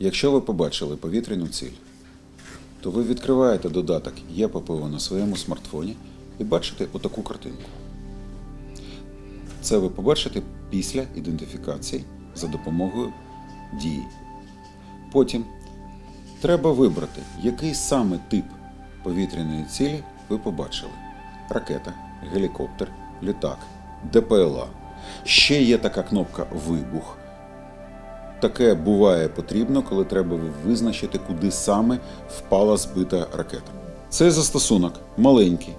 Якщо ви побачили повітряну ціль, то ви відкриваєте додаток ЄППО на своєму смартфоні і бачите отаку картинку. Це ви побачите після ідентифікації за допомогою дії. Потім треба вибрати, який саме тип повітряної цілі ви побачили: ракета, гелікоптер, літак, ДПЛА. Ще є така кнопка Вибух. Таке буває потрібно, коли треба визначити, куди саме впала збита ракета. Цей застосунок маленький,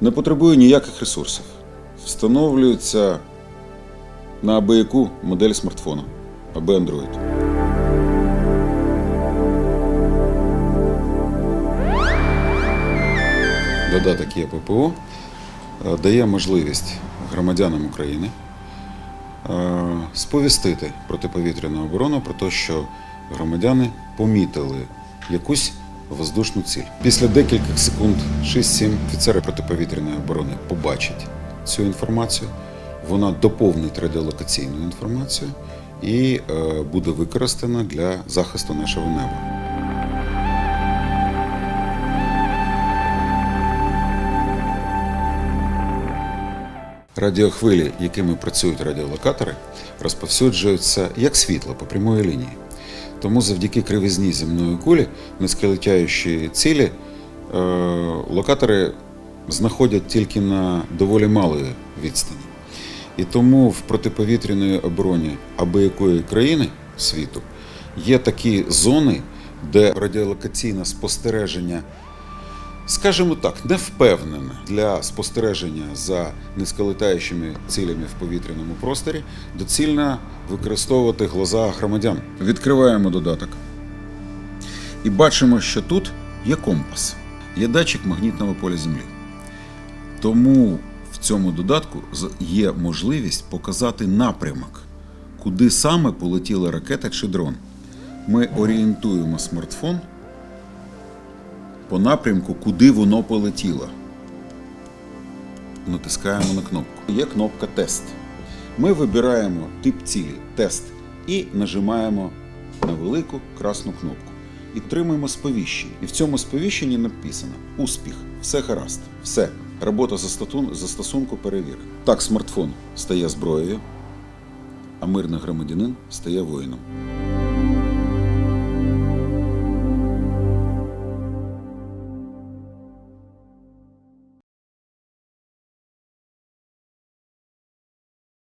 не потребує ніяких ресурсів. Встановлюється на абияку модель смартфона або Android. Додаток ЄППО е, дає можливість громадянам України сповістити протиповітряну оборону про те, що громадяни помітили якусь воздушну ціль. Після декількох секунд 6-7 офіцери протиповітряної оборони побачать цю інформацію. Вона доповнить радіолокаційну інформацію і е, буде використана для захисту нашого неба. Радіохвилі, якими працюють радіолокатори, розповсюджуються як світло по прямої лінії. Тому завдяки кривизні земної кулі, низьколетяючі цілі, е, локатори знаходять тільки на доволі малої відстані. І тому в протиповітряної обороні аби якої країни світу є такі зони, де радіолокаційне спостереження скажімо так, не впевнене для спостереження за низьколетаючими цілями в повітряному просторі, доцільно використовувати глаза громадян. Відкриваємо додаток і бачимо, що тут є компас, є датчик магнітного поля Землі. Тому в цьому додатку є можливість показати напрямок, куди саме полетіла ракета чи дрон. Ми орієнтуємо смартфон по напрямку, куди воно полетіло. Натискаємо на кнопку. Є кнопка Тест. Ми вибираємо тип цілі тест і нажимаємо на велику красну кнопку. І отримуємо сповіщення. І в цьому сповіщенні написано Успіх, все гаразд, все. Робота застатун- застосунку перевірена. Так, смартфон стає зброєю, а мирний громадянин стає воїном.